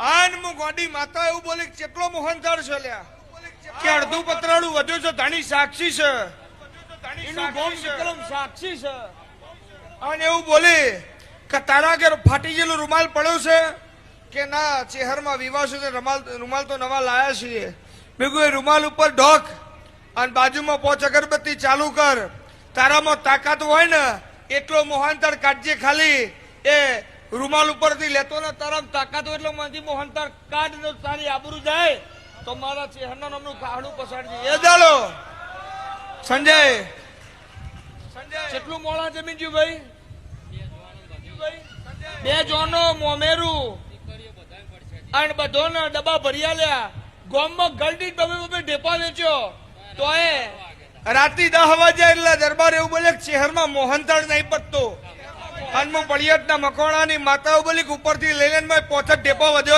આન મુ ગોડી માતા એવું બોલી કેટલો મોહનથાળ છે લ્યા? કે અડધું પતરાળું વધ્યું છે ધાણી સાક્ષી છે. એનું ગોમ વિક્રમ સાક્ષી છે. અને એવું બોલી કે તારા ઘેર ફાટી ગયેલું રૂમાલ પડ્યો છે કે ના ચેહરમાં વિવાહ છે રૂમાલ રૂમાલ તો નવા લાયા છીએ. મેં કહ્યું એ રૂમાલ ઉપર ઢોક અને બાજુમાં પોચ અગરબત્તી ચાલુ કર. તારામાં તાકાત હોય ને એટલો મોહનતાળ કાઢજે ખાલી. એ રૂમાલ ઉપરથી લેતો ને તારામાં તાકાત એટલે માંથી મોહનતાળ કાઢ ને તારી આબરૂ જાય. તો મારા ચહેરાનું નામનું કાહડું પસાડજે એ ચાલો સંજય. સંજય. કેટલું મોડા જમીન જ્યું ભાઈ? બે જોનો મોમેરું. અને બધોને ડબ્બા ભર્યા લ્યા ગોમમાં ગલડી તમે તમે ઢેપા વેચ્યો. તો એ રાતી દહ વાગ્યા એટલે દરબાર એવું બોલે શહેરમાં મોહનતાળ નહીં પતતો હનુમુ પડિયાતના મકોણાની માતાઓ બોલી ઉપરથી લઈ લઈને પોચત ઢેપો વધ્યો.